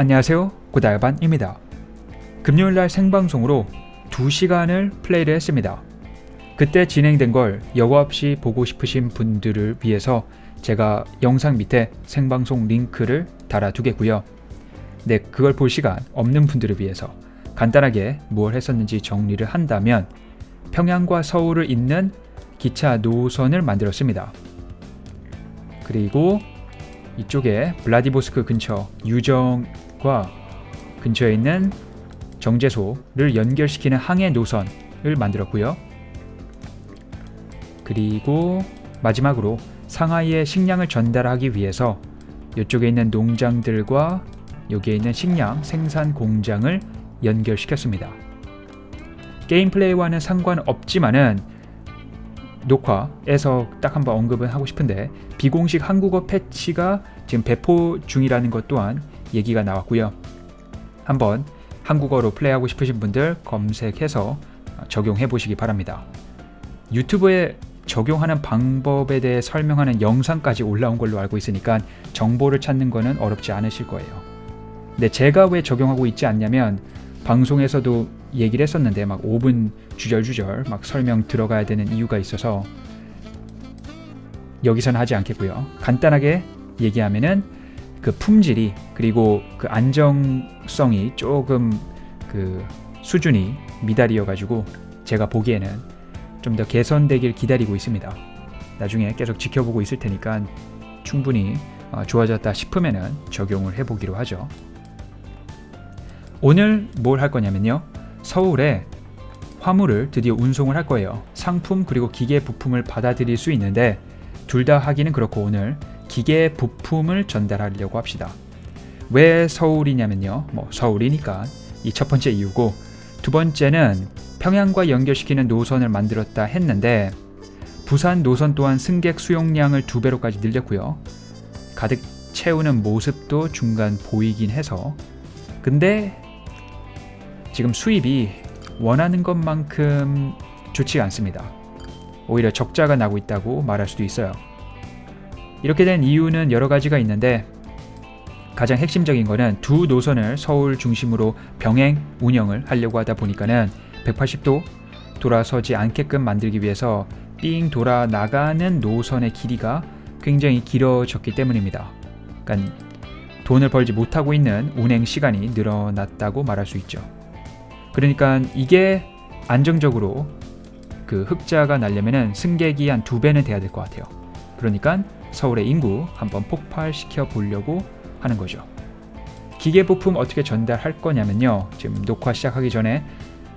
안녕하세요. 고달반입니다. 금요일 날 생방송으로 2시간을 플레이를 했습니다. 그때 진행된 걸 여과 없이 보고 싶으신 분들을 위해서 제가 영상 밑에 생방송 링크를 달아두겠고요. 네, 그걸 볼 시간 없는 분들을 위해서 간단하게 무엇 했었는지 정리를 한다면 평양과 서울을 잇는 기차 노선을 만들었습니다. 그리고 이쪽에 블라디보스크 근처 유정 과 근처에 있는 정제소를 연결시키는 항해 노선을 만들었고요. 그리고 마지막으로 상하이에 식량을 전달하기 위해서 이쪽에 있는 농장들과 여기에 있는 식량 생산 공장을 연결시켰습니다. 게임 플레이와는 상관없지만은 녹화에서 딱 한번 언급은 하고 싶은데 비공식 한국어 패치가 지금 배포 중이라는 것 또한 얘기가 나왔고요. 한번 한국어로 플레이하고 싶으신 분들 검색해서 적용해 보시기 바랍니다. 유튜브에 적용하는 방법에 대해 설명하는 영상까지 올라온 걸로 알고 있으니까 정보를 찾는 거는 어렵지 않으실 거예요. 근데 제가 왜 적용하고 있지 않냐면 방송에서도 얘기를 했었는데 막 5분 주절주절 막 설명 들어가야 되는 이유가 있어서 여기서는 하지 않겠고요. 간단하게 얘기하면은 그 품질이 그리고 그 안정성이 조금 그 수준이 미달이어 가지고 제가 보기에는 좀 더 개선되길 기다리고 있습니다. 나중에 계속 지켜보고 있을 테니까 충분히 어, 좋아졌다 싶으면은 적용을 해보기로 하죠. 오늘 뭘 할 거냐면요. 서울에 화물을 드디어 운송을 할 거예요. 상품 그리고 기계 부품을 받아들일 수 있는데 둘 다 하기는 그렇고 오늘 기계 부품을 전달하려고 합시다. 왜 서울이냐면요. 뭐 서울이니까 이 첫 번째 이유고 두 번째는 평양과 연결시키는 노선을 만들었다 했는데 부산 노선 또한 승객 수용량을 두 배로까지 늘렸고요. 가득 채우는 모습도 중간 보이긴 해서 근데 지금 수입이 원하는 것만큼 좋지 않습니다. 오히려 적자가 나고 있다고 말할 수도 있어요. 이렇게 된 이유는 여러 가지가 있는데 가장 핵심적인 거는 두 노선을 서울 중심으로 병행 운영을 하려고 하다 보니까는 180도 돌아서지 않게끔 만들기 위해서 삥 돌아 나가는 노선의 길이가 굉장히 길어졌기 때문입니다. 그러니까 돈을 벌지 못하고 있는 운행 시간이 늘어났다고 말할 수 있죠. 그러니까 이게 안정적으로 그 흑자가 날려면은 승객이 한 두 배는 돼야 될 것 같아요. 그러니까 서울의 인구 한번 폭발시켜 보려고 하는 거죠. 기계 부품 어떻게 전달할 거냐면요. 지금 녹화 시작하기 전에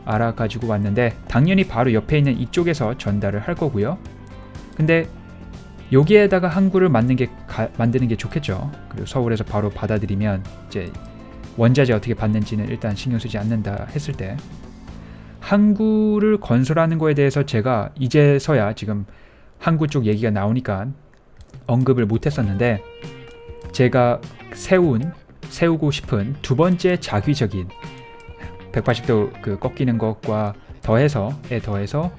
알아가지고 왔는데 당연히 바로 옆에 있는 이쪽에서 전달을 할 거고요. 근데 여기에다가 항구를 만드는 게 가, 만드는 게 좋겠죠. 그리고 서울에서 바로 받아들이면 이제 원자재 어떻게 받는지는 일단 신경 쓰지 않는다 했을 때 항구를 건설하는 거에 대해서 제가 이제서야 지금 항구 쪽 얘기가 나오니까 언급을 못 했었는데 제가 세운 세우고 싶은 두 번째 자귀적인 180도 그 꺾이는 것과 더해서에 더해서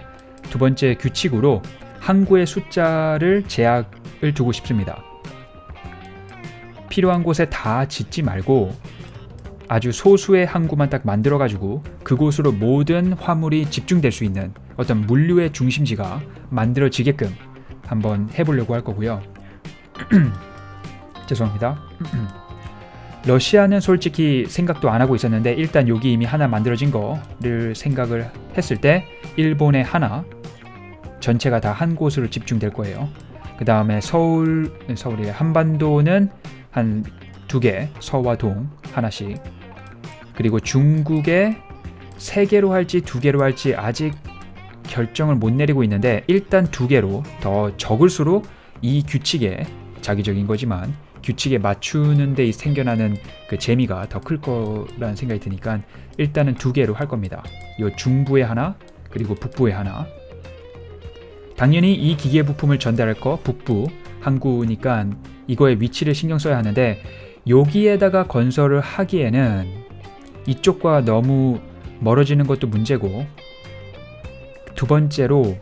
두 번째 규칙으로 항구의 숫자를 제약을 두고 싶습니다. 필요한 곳에 다 짓지 말고 아주 소수의 항구만 딱 만들어 가지고 그곳으로 모든 화물이 집중될 수 있는 어떤 물류의 중심지가 만들어지게끔 한번 해보려고 할 거고요. 죄송합니다. 러시아는 솔직히 생각도 안 하고 있었는데 일단 여기 이미 하나 만들어진 거를 생각을 했을 때 일본의 하나 전체가 다 한 곳으로 집중될 거예요. 그 다음에 서울 서울이 한반도는 한 두 개, 서와 동 하나씩. 그리고 중국에 세 개로 할지 두 개로 할지 아직 결정을 못 내리고 있는데 일단 두 개로 더 적을수록 이 규칙에 자기적인 거지만 규칙에 맞추는 데 생겨나는 그 재미가 더 클 거라는 생각이 드니까 일단은 두 개로 할 겁니다. 요 중부에 하나 그리고 북부에 하나. 당연히 이 기계 부품을 전달할 거 북부 항구니까 이거의 위치를 신경 써야 하는데 여기에다가 건설을 하기에는 이쪽과 너무 멀어지는 것도 문제고 두 번째로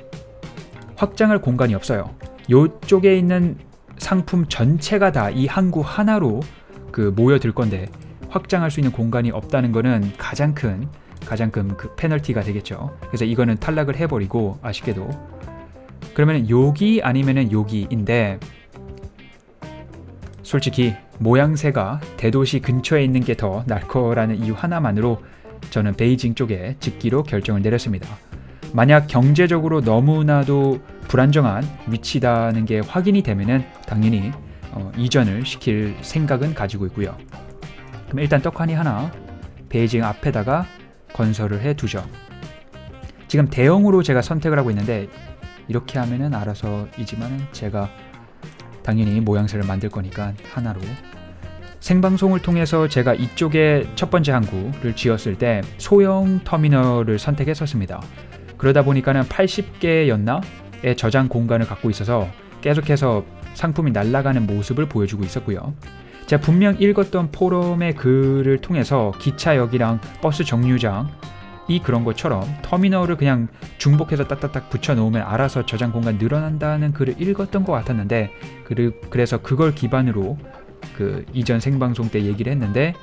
확장할 공간이 없어요. 이쪽에 있는 상품 전체가 다 이 항구 하나로 그 모여들 건데 확장할 수 있는 공간이 없다는 거는 가장 큰 가장 큰 그 페널티가 되겠죠. 그래서 이거는 탈락을 해버리고 아쉽게도 그러면 여기 아니면은 여기인데 솔직히 모양새가 대도시 근처에 있는 게더 나을 거라는 이유 하나만으로 저는 베이징 쪽에 짓기로 결정을 내렸습니다. 만약 경제적으로 너무나도 불안정한 위치다는 게 확인이 되면은 당연히 어, 이전을 시킬 생각은 가지고 있고요. 그럼 일단 떡하니 하나 베이징 앞에다가 건설을 해 두죠. 지금 대형으로 제가 선택을 하고 있는데 이렇게 하면은 알아서이지만은 제가 당연히 모양새를 만들 거니까 하나로 생방송을 통해서 제가 이쪽에 첫 번째 항구를 지었을 때 소형 터미널을 선택했었습니다. 그러다 보니까는 80개였나의 저장 공간을 갖고 있어서 계속해서 상품이 날아가는 모습을 보여주고 있었고요. 제가 분명 읽었던 포럼의 글을 통해서 기차역이랑 버스 정류장 이 그런 것처럼 터미널을 그냥 중복해서 딱딱딱 붙여 놓으면 알아서 저장 공간 늘어난다는 글을 읽었던 것 같았는데 그- 그래서 그걸 기반으로 그 이전 생방송 때 얘기를 했는데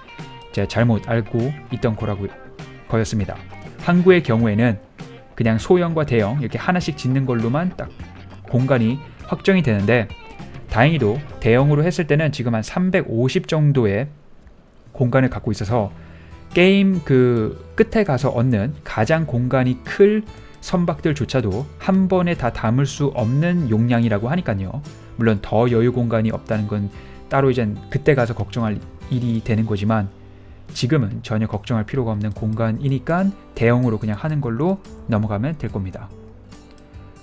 제가 잘못 알고 있던 거라고 거였습니다. 항구의 경우에는 그냥 소형과 대형 이렇게 하나씩 짓는 걸로만 딱 공간이 확정이 되는데 다행히도 대형으로 했을 때는 지금 한 350 정도의 공간을 갖고 있어서 게임 그 끝에 가서 얻는 가장 공간이 클 선박들조차도 한 번에 다 담을 수 없는 용량이라고 하니까요. 물론 더 여유 공간이 없다는 건 따로 이제 그때 가서 걱정할 일이 되는 거지만 지금은 전혀 걱정할 필요가 없는 공간이니까 대형으로 그냥 하는 걸로 넘어가면 될 겁니다.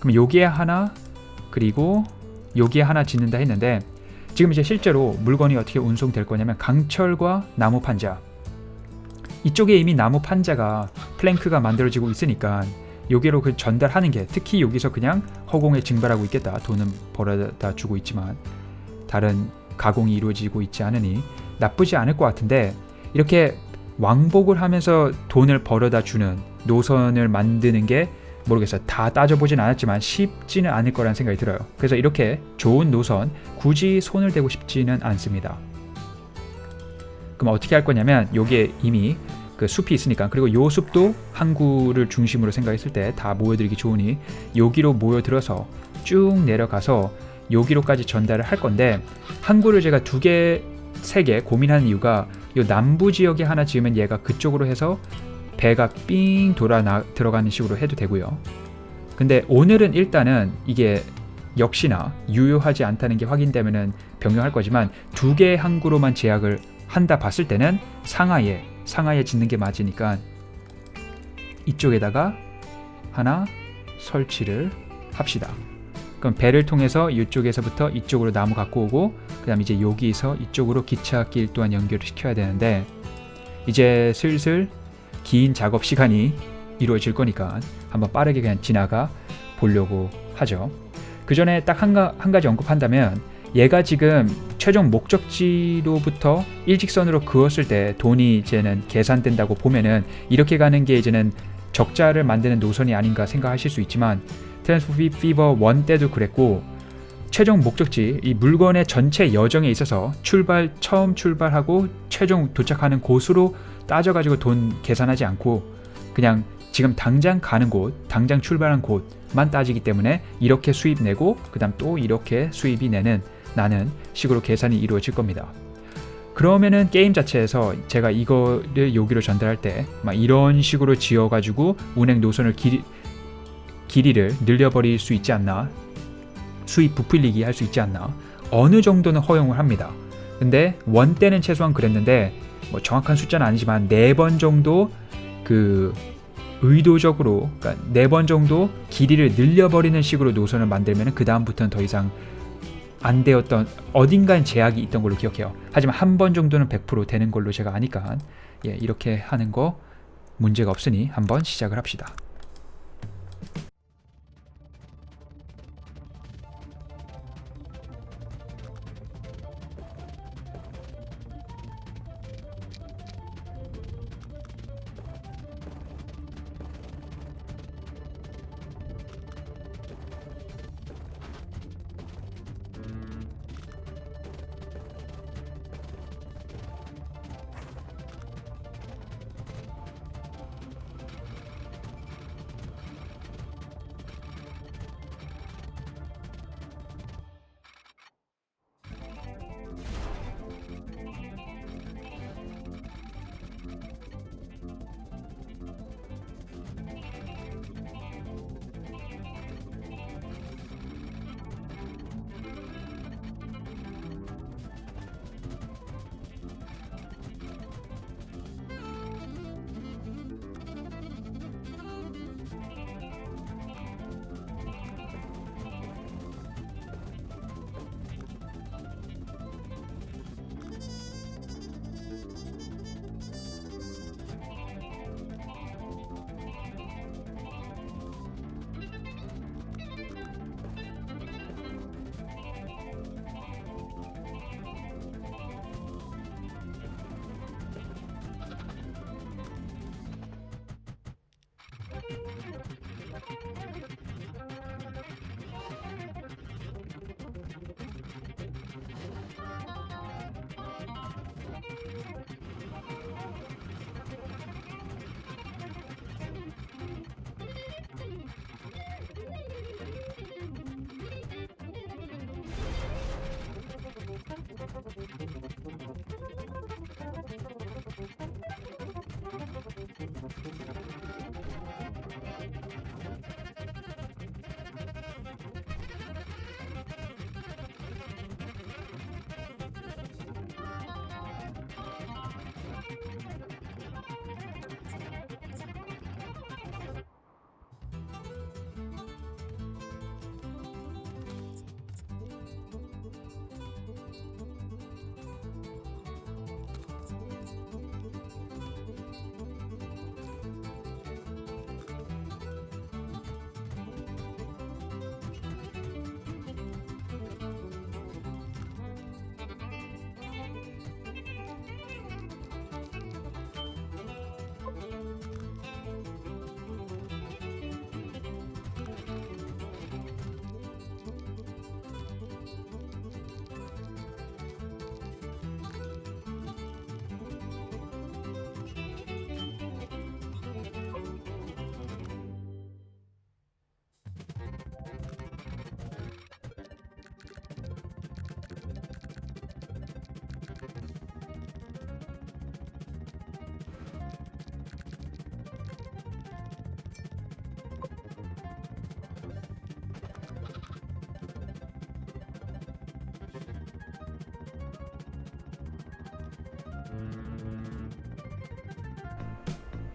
그럼 여기에 하나 그리고 여기에 하나 짓는다 했는데 지금 이제 실제로 물건이 어떻게 운송될 거냐면 강철과 나무 판자 이쪽에 이미 나무 판자가 플랭크가 만들어지고 있으니까 여기로 그 전달하는 게 특히 여기서 그냥 허공에 증발하고 있겠다 돈은 벌어다 주고 있지만 다른 가공이 이루어지고 있지 않으니 나쁘지 않을 것 같은데 이렇게 왕복을 하면서 돈을 벌어다 주는 노선을 만드는 게 모르겠어요. 다 따져보진 않았지만 쉽지는 않을 거란 생각이 들어요. 그래서 이렇게 좋은 노선 굳이 손을 대고 싶지는 않습니다. 그럼 어떻게 할 거냐면 여기에 이미 그 숲이 있으니까 그리고 요 숲도 항구를 중심으로 생각했을 때 다 모여들기 좋으니 여기로 모여들어서 쭉 내려가서 여기로까지 전달을 할 건데 항구를 제가 두 개, 세 개 고민하는 이유가 요 남부 지역에 하나 지으면 얘가 그쪽으로 해서 배가 삥 돌아 나, 들어가는 식으로 해도 되고요. 근데 오늘은 일단은 이게 역시나 유효하지 않다는 게 확인되면은 변경할 거지만 두 개의 항구로만 제약을 한다 봤을 때는 상하이에 상하이에 짓는 게 맞으니까 이쪽에다가 하나 설치를 합시다. 그럼 배를 통해서 이쪽에서부터 이쪽으로 나무 갖고 오고 그다음 이제 여기서 이쪽으로 기차길 또한 연결을 시켜야 되는데 이제 슬슬 긴 작업 시간이 이루어질 거니까 한번 빠르게 그냥 지나가 보려고 하죠. 그 전에 딱한한 가지 언급한다면 얘가 지금 최종 목적지로부터 일직선으로 그었을 때 돈이 이제는 계산된다고 보면은 이렇게 가는 게 이제는 적자를 만드는 노선이 아닌가 생각하실 수 있지만 트랜스피버 1 때도 그랬고 최종 목적지 이 물건의 전체 여정에 있어서 출발 처음 출발하고 최종 도착하는 곳으로 따져가지고 돈 계산하지 않고 그냥 지금 당장 가는 곳, 당장 출발한 곳만 따지기 때문에 이렇게 수입 내고 그다음 또 이렇게 수입이 내는 나는 식으로 계산이 이루어질 겁니다. 그러면은 게임 자체에서 제가 이거를 여기로 전달할 때 막 이런 식으로 지어가지고 운행 노선을 길이, 길이를 늘려버릴 수 있지 않나 수입 부풀리기 할 수 있지 않나 어느 정도는 허용을 합니다. 근데 원 때는 최소한 그랬는데 뭐 정확한 숫자는 아니지만 네 번 정도 그 의도적으로 그러니까 네 번 정도 길이를 늘려버리는 식으로 노선을 만들면 그 다음부터는 더 이상 안 되었던 어딘가엔 제약이 있던 걸로 기억해요. 하지만 한 번 정도는 100% 되는 걸로 제가 아니까 예, 이렇게 하는 거 문제가 없으니 한번 시작을 합시다.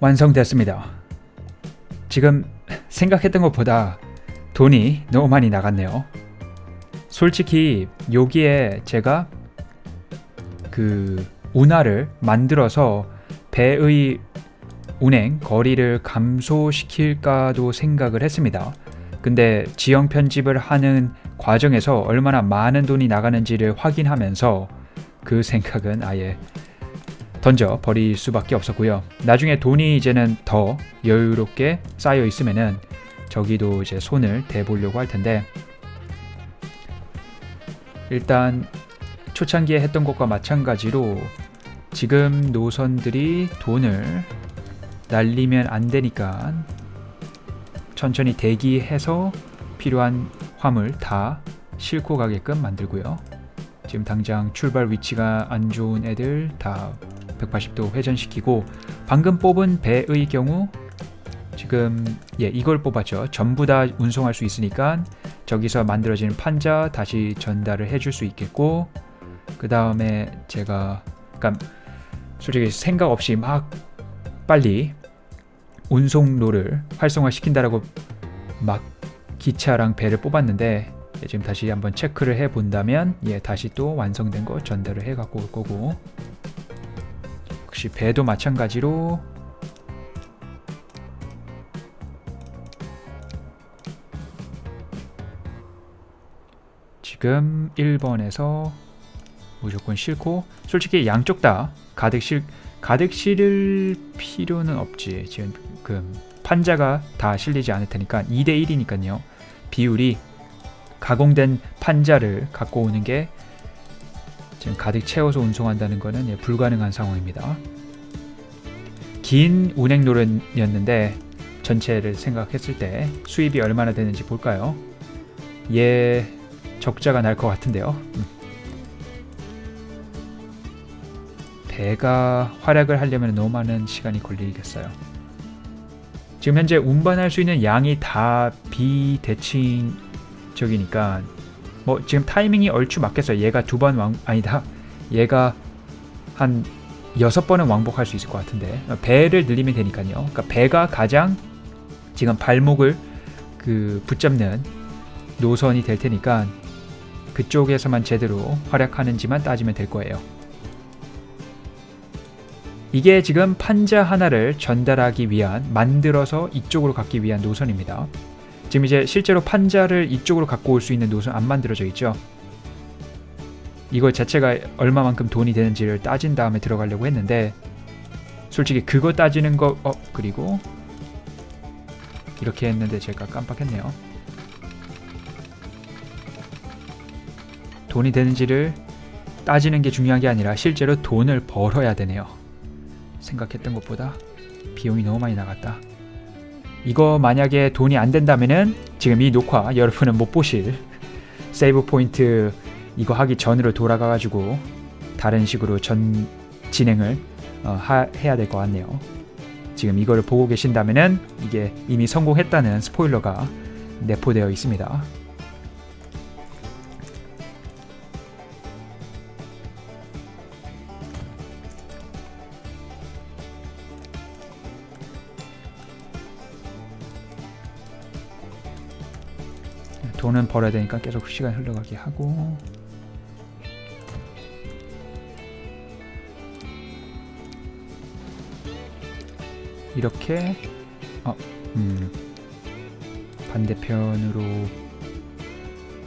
완성됐습니다. 지금 생각했던 것보다 돈이 너무 많이 나갔네요. 솔직히 여기에 제가 그 운하를 만들어서 배의 운행 거리를 감소시킬까도 생각을 했습니다. 근데 지형 편집을 하는 과정에서 얼마나 많은 돈이 나가는지를 확인하면서 그 생각은 아예 던져 버릴 수밖에 없었고요. 나중에 돈이 이제는 더 여유롭게 쌓여 있으면은 저기도 이제 손을 대보려고 할 텐데 일단 초창기에 했던 것과 마찬가지로 지금 노선들이 돈을 날리면 안 되니까 천천히 대기해서 필요한 화물 다 싣고 가게끔 만들고요. 지금 당장 출발 위치가 안 좋은 애들 다 180도 회전시키고 방금 뽑은 배의 경우 지금 예 이걸 뽑았죠. 전부 다 운송할 수 있으니까 저기서 만들어지는 판자 다시 전달을 해줄 수 있겠고 그 다음에 제가 그러니까 솔직히 생각 없이 막 빨리 운송로를 활성화시킨다라고 막 기차랑 배를 뽑았는데 예, 지금 다시 한번 체크를 해 본다면 예 다시 또 완성된 거 전달을 해 갖고 올 거고 역시 배도 마찬가지로 지금 1번에서 무조건 싣고 솔직히 양쪽 다 가득 실 가득 실을 필요는 없지. 지금 그 판자가 다 실리지 않을 테니까 2대 1이니까요. 비율이 가공된 판자를 갖고 오는 게 지금 가득 채워서 운송한다는 것은 예, 불가능한 상황입니다. 긴 운행 노릇이었는데 전체를 생각했을 때 수입이 얼마나 되는지 볼까요? 예, 적자가 날 것 같은데요. 음. 배가 활약을 하려면 너무 많은 시간이 걸리겠어요. 지금 현재 운반할 수 있는 양이 다 비대칭적이니까 뭐 지금 타이밍이 얼추 맞겠어요. 얘가 두 번 왕 아니다. 얘가 한 여섯 번은 왕복할 수 있을 것 같은데 배를 늘리면 되니까요. 그러니까 배가 가장 지금 발목을 그 붙잡는 노선이 될 테니까 그쪽에서만 제대로 활약하는지만 따지면 될 거예요. 이게 지금 판자 하나를 전달하기 위한 만들어서 이쪽으로 갖기 위한 노선입니다. 지금 이제 실제로 판자를 이쪽으로 갖고 올 수 있는 노선 안 만들어져 있죠. 이거 자체가 얼마만큼 돈이 되는지를 따진 다음에 들어가려고 했는데 솔직히 그거 따지는 거 어 그리고 이렇게 했는데 제가 깜빡했네요. 돈이 되는지를 따지는 게 중요한 게 아니라 실제로 돈을 벌어야 되네요. 생각했던 것보다 비용이 너무 많이 나갔다. 이거 만약에 돈이 안 된다면은 지금 이 녹화 여러분은 못 보실 세이브 포인트 이거 하기 전으로 돌아가 가지고 다른 식으로 전 진행을 어, 하, 해야 될 것 같네요. 지금 이거를 보고 계신다면은 이게 이미 성공했다는 스포일러가 내포되어 있습니다. 돈은 벌어야 되니까 계속 시간 흘러가게 하고. 이렇게 어, 음, 반대편으로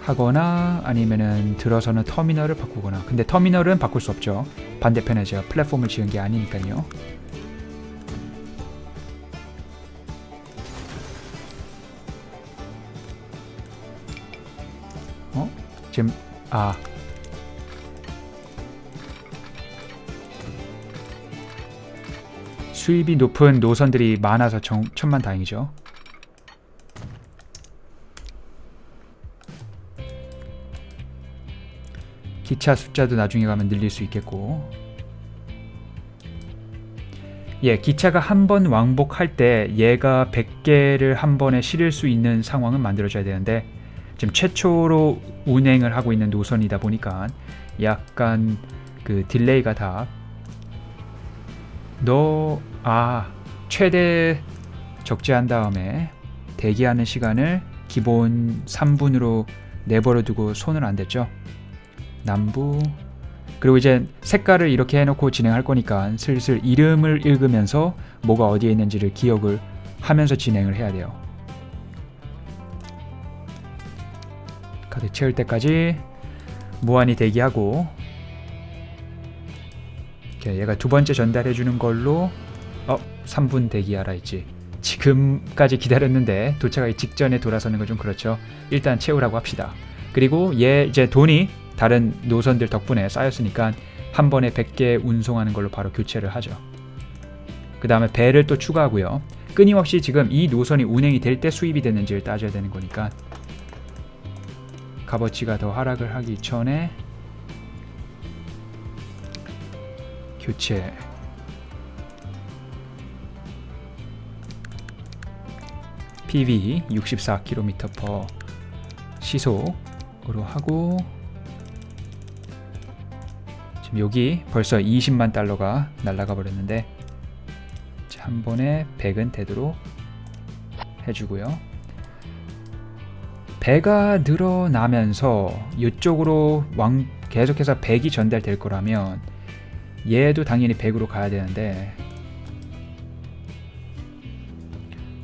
하거나 아니면은 들어서는 터미널을 바꾸거나. 근데 터미널은 바꿀 수 없죠. 반대편에 제가 플랫폼을 지은 게 아니니까요 어? 지금 아 수입이 높은 노선들이 많아서 정, 천만 다행이죠. 기차 숫자도 나중에 가면 늘릴 수 있겠고 예, 기차가 한 번 왕복할 때 얘가 100개를 한 번에 실을 수 있는 상황은 만들어져야 되는데 지금 최초로 운행을 하고 있는 노선이다 보니까 약간 그 딜레이가 다 너, 아, 최대 적재한 다음에 대기하는 시간을 기본 3분으로 내버려 두고 손을 안 댔죠. 남부 그리고 이제 색깔을 이렇게 해놓고 진행할 거니까 슬슬 이름을 읽으면서 뭐가 어디에 있는지를 기억을 하면서 진행을 해야 돼요. 가득 채울 때까지 무한히 대기하고 얘가 두 번째 전달해 주는 걸로 어 3분 대기하라 했지. 지금까지 기다렸는데 도착하기 직전에 돌아서는 건 좀 그렇죠. 일단 채우라고 합시다. 그리고 얘 이제 돈이 다른 노선들 덕분에 쌓였으니까 한 번에 100개 운송하는 걸로 바로 교체를 하죠. 그 다음에 배를 또 추가하고요. 끊임없이 지금 이 노선이 운행이 될 때 수입이 됐는지를 따져야 되는 거니까 값어치가 더 하락을 하기 전에 교체 PV 64km/h 시속으로 하고 지금 여기 벌써 20만 달러가 날라가 버렸는데 자, 한 번에 100은 되도록 해주고요. 배가 늘어나면서 이쪽으로 왕 계속해서 100이 전달될 거라면 얘도 당연히 100으로 가야 되는데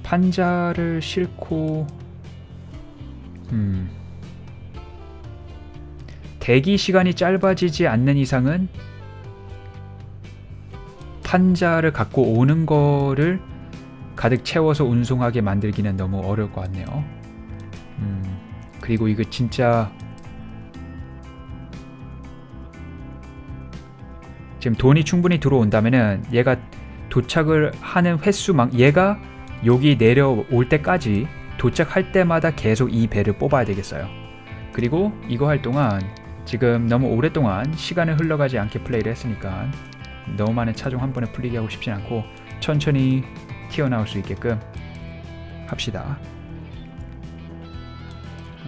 판자를 싣고 음 대기 시간이 짧아지지 않는 이상은 판자를 갖고 오는 거를 가득 채워서 운송하게 만들기는 너무 어려울 것 같네요. 음, 그리고 이거 진짜 지금 돈이 충분히 들어온다면은 얘가 도착을 하는 횟수만 얘가 여기 내려올 때까지 도착할 때마다 계속 이 배를 뽑아야 되겠어요. 그리고 이거 할 동안 지금 너무 오랫동안 시간을 흘러가지 않게 플레이를 했으니까 너무 많은 차종 한 번에 풀리게 하고 싶진 않고 천천히 튀어나올 수 있게끔 합시다.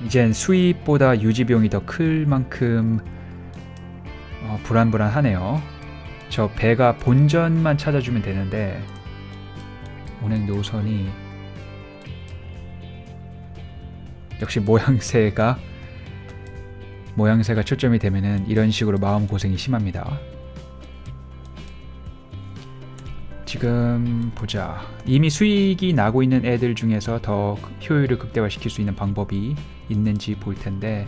이젠 수입보다 유지 비용이 더 클 만큼 어, 불안불안하네요. 저 배가 본전만 찾아주면 되는데 운행 노선이 역시 모양새가 모양새가 초점이 되면은 이런 식으로 마음 고생이 심합니다. 지금 보자. 이미 수익이 나고 있는 애들 중에서 더 효율을 극대화시킬 수 있는 방법이 있는지 볼 텐데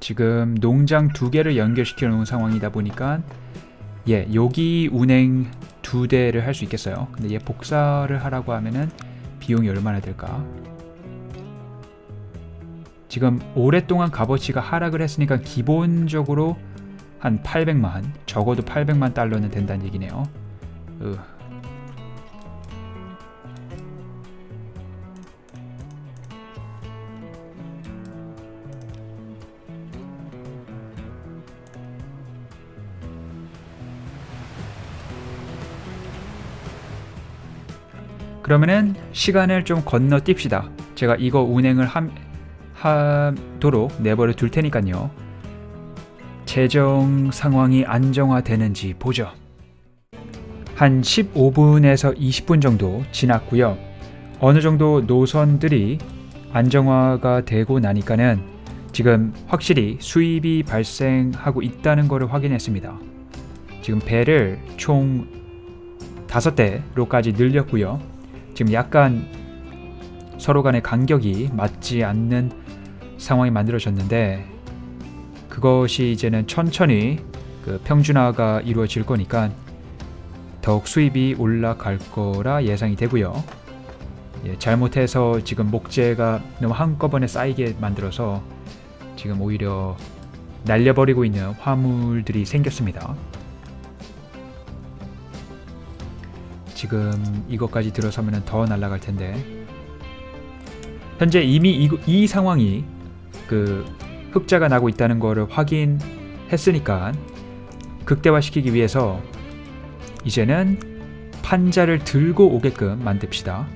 지금 농장 두 개를 연결시켜 놓은 상황이다 보니까 예, 여기 운행 두 대를 할 수 있겠어요. 근데 얘 복사를 하라고 하면은 비용이 얼마나 들까? 지금 오랫동안 값어치가 하락을 했으니까 기본적으로 한 800만, 적어도 800만 달러는 된다는 얘기네요. 으. 그러면은 시간을 좀 건너뜁시다. 제가 이거 운행을 함, 하도록 내버려 둘 테니까요. 재정 상황이 안정화되는지 보죠. 한 15분에서 20분 정도 지났고요. 어느 정도 노선들이 안정화가 되고 나니까는 지금 확실히 수입이 발생하고 있다는 것을 확인했습니다. 지금 배를 총 5대로까지 늘렸고요. 지금 약간 서로 간의 간격이 맞지 않는 상황이 만들어졌는데 그것이 이제는 천천히 그 평준화가 이루어질 거니까 더욱 수입이 올라갈 거라 예상이 되고요. 예, 잘못해서 지금 목재가 너무 한꺼번에 쌓이게 만들어서 지금 오히려 날려버리고 있는 화물들이 생겼습니다. 지금 이것까지 들어서면 더 날아갈 텐데 현재 이미 이, 이 상황이 그 흑자가 나고 있다는 것을 확인했으니까 극대화시키기 위해서 이제는 판자를 들고 오게끔 만듭시다.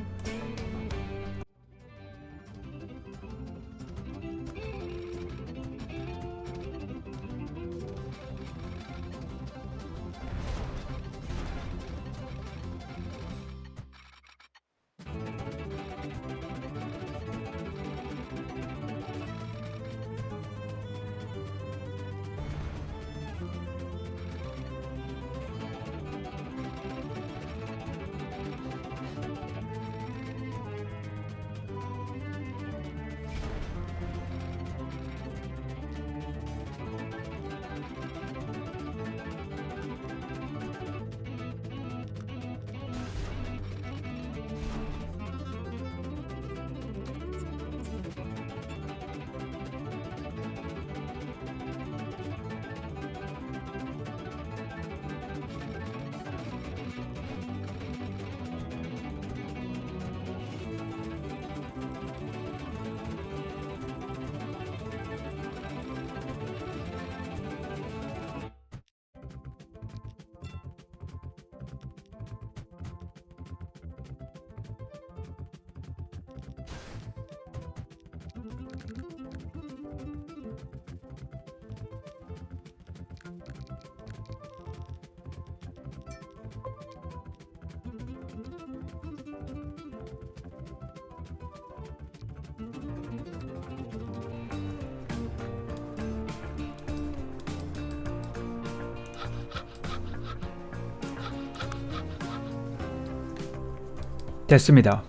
됐습니다.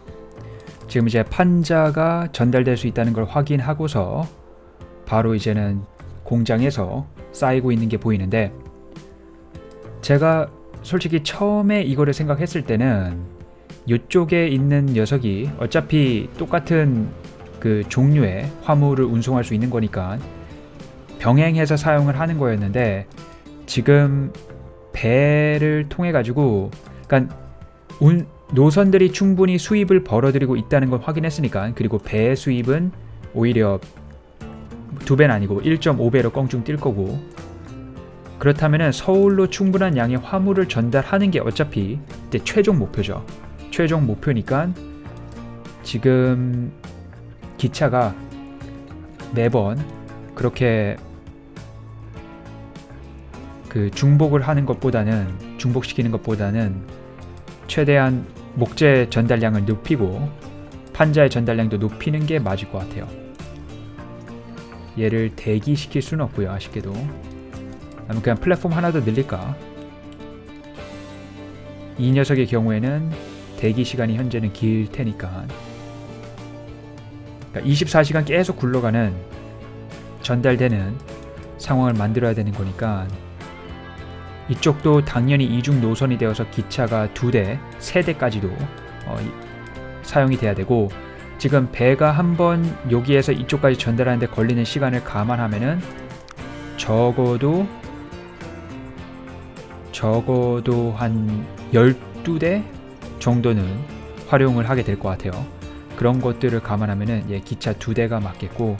지금 이제 판자가 전달될 수 있다는 걸 확인하고서 바로 이제는 공장에서 쌓이고 있는 게 보이는데 제가 솔직히 처음에 이거를 생각했을 때는 이쪽에 있는 녀석이 어차피 똑같은 그 종류의 화물을 운송할 수 있는 거니까 병행해서 사용을 하는 거였는데 지금 배를 통해 가지고 그러니까 운, 노선들이 충분히 수입을 벌어들이고 있다는 걸 확인했으니까 그리고 배 수입은 오히려 두 배는 아니고 1.5배로 껑충 뛸 거고 그렇다면 서울로 충분한 양의 화물을 전달하는 게 어차피 이제 최종 목표죠. 최종 목표니까 지금 기차가 매번 그렇게 그 중복을 하는 것보다는 중복시키는 것보다는 최대한 목재 전달량을 높이고 판자의 전달량도 높이는 게 맞을 것 같아요. 얘를 대기시킬 수는 없고요. 아쉽게도. 아니면 그냥 플랫폼 하나 더 늘릴까? 이 녀석의 경우에는 대기 시간이 현재는 길 테니까 그러니까 24시간 계속 굴러가는 전달되는 상황을 만들어야 되는 거니까 이쪽도 당연히 이중 노선이 되어서 기차가 두 대, 세 대까지도 어, 이- 사용이 돼야 되고 지금 배가 한 번 여기에서 이쪽까지 전달하는데 걸리는 시간을 감안하면은 적어도 적어도 한 12대 정도는 활용을 하게 될 것 같아요. 그런 것들을 감안하면은 예, 기차 두 대가 맞겠고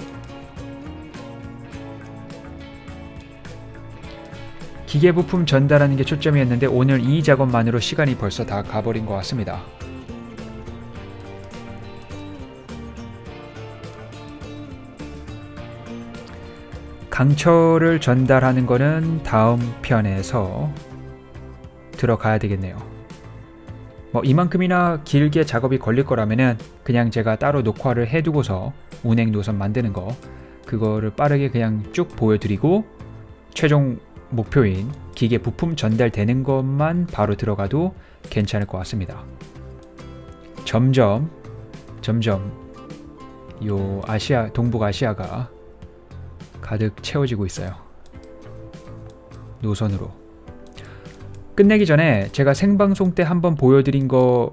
기계 부품 전달하는 게 초점이었는데 오늘 이 작업만으로 시간이 벌써 다 가버린 것 같습니다. 강철을 전달하는 거는 다음 편에서 들어가야 되겠네요. 뭐 이만큼이나 길게 작업이 걸릴 거라면은 그냥 제가 따로 녹화를 해두고서 운행 노선 만드는 거 그거를 빠르게 그냥 쭉 보여드리고 최종 목표인 기계 부품 전달되는 것만 바로 들어가도 괜찮을 것 같습니다. 점점 점점 요 아시아 동북 아시아가 가득 채워지고 있어요. 노선으로. 끝내기 전에 제가 생방송 때 한번 보여드린 거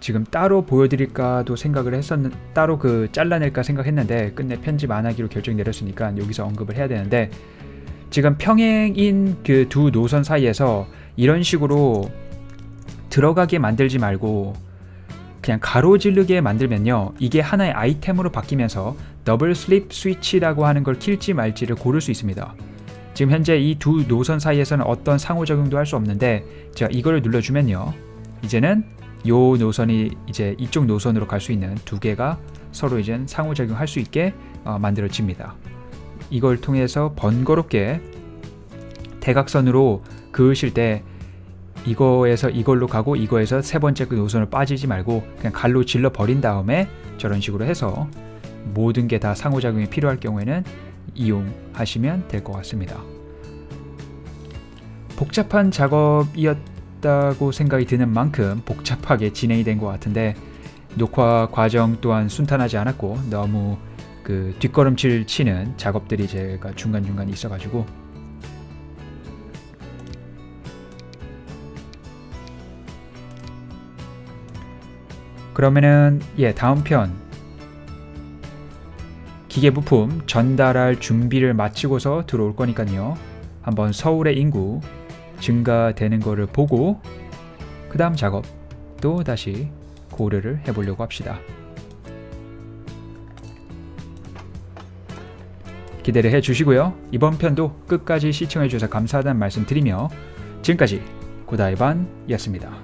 지금 따로 보여드릴까도 생각을 했었는 따로 그 잘라낼까 생각했는데 끝내 편집 안 하기로 결정 내렸으니까 여기서 언급을 해야 되는데 지금 평행인 그 두 노선 사이에서 이런 식으로 들어가게 만들지 말고 그냥 가로지르게 만들면요 이게 하나의 아이템으로 바뀌면서 더블 슬립 스위치라고 하는 걸 킬지 말지를 고를 수 있습니다. 지금 현재 이 두 노선 사이에서는 어떤 상호작용도 할 수 없는데 제가 이거를 눌러주면요 이제는 요 노선이 이제 이쪽 노선으로 갈 수 있는 두 개가 서로 이제 상호 작용할 수 있게 어, 만들어집니다. 이걸 통해서 번거롭게 대각선으로 그으실 때 이거에서 이걸로 가고 이거에서 세 번째 그 노선을 빠지지 말고 그냥 갈로 질러 버린 다음에 저런 식으로 해서 모든 게 다 상호작용이 필요할 경우에는 이용하시면 될 것 같습니다. 복잡한 작업이었다고 생각이 드는 만큼 복잡하게 진행이 된 것 같은데 녹화 과정 또한 순탄하지 않았고 너무 그 뒷걸음질 치는 작업들이 제가 중간중간 있어가지고 그러면은 예 다음 편 기계 부품 전달할 준비를 마치고서 들어올 거니까요. 한번 서울의 인구 증가되는 거를 보고 그 다음 작업 또 다시 고려를 해보려고 합시다. 기대를 해주시고요. 이번 편도 끝까지 시청해주셔서 감사하다는 말씀 드리며 지금까지 고다이반이었습니다.